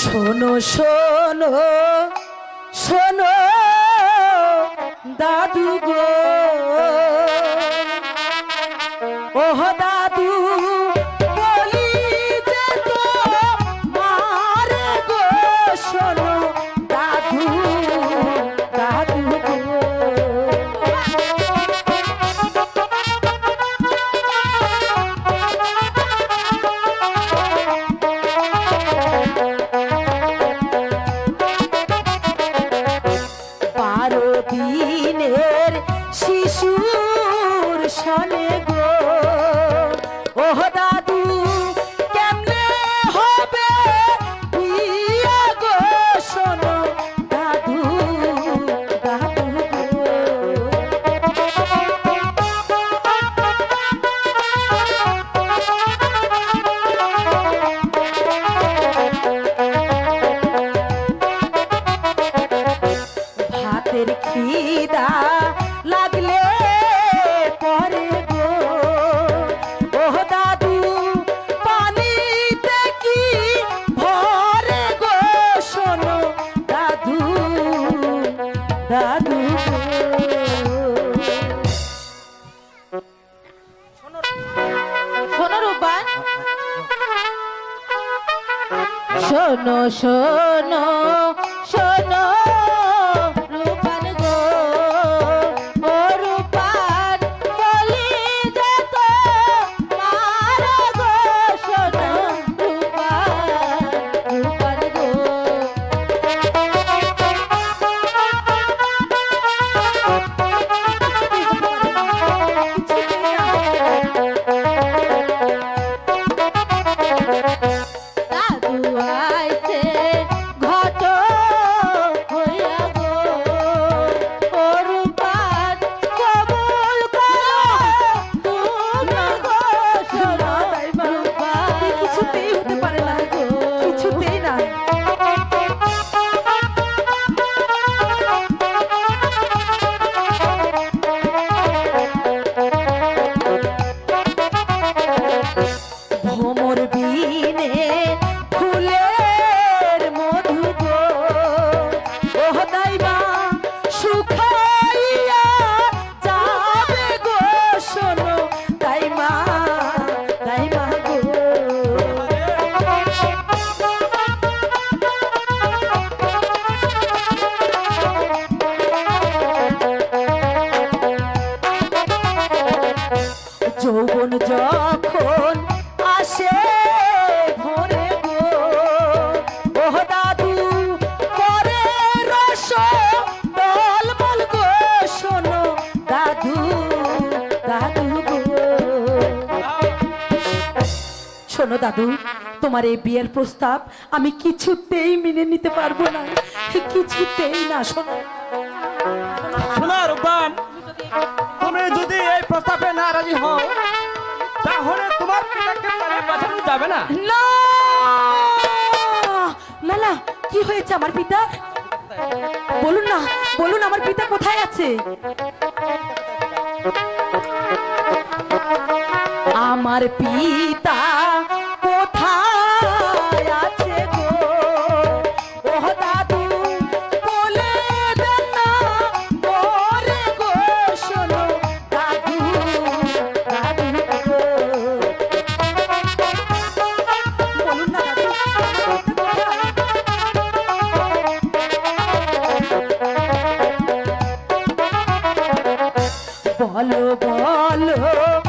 শোনো শোনো শোনো দাদু গো। ওহ দাদু বলি যে তো মারে গো শোনো। খিদা লাগলে পরে গো। দাদু, পানিতে কি ভরে গো শোনো দাদু দাদু। শোনো শোনো শোনো বিনে ফুলের মধু গো। ওহ দাইবা শুকাইয়া যাবে গো শোনো দাইমা দাইমা যৌবন যখন শোনো দাদু তোমার এই বিয়ের প্রস্তাব আমি কিছুতেই মেনে নিতে পারব না। কিছুতেই না শোনো। শোনো রূপবান তুমি যদি এই প্রস্তাবে না রাজি হও তাহলে তোমার পিতাকে পাঠানো যাবে না। না! লালা কি হয়েছে আমার পিতা? বলুন না বলুন আমার পিতা কোথায় আছে? আমার পিতা বলো বলো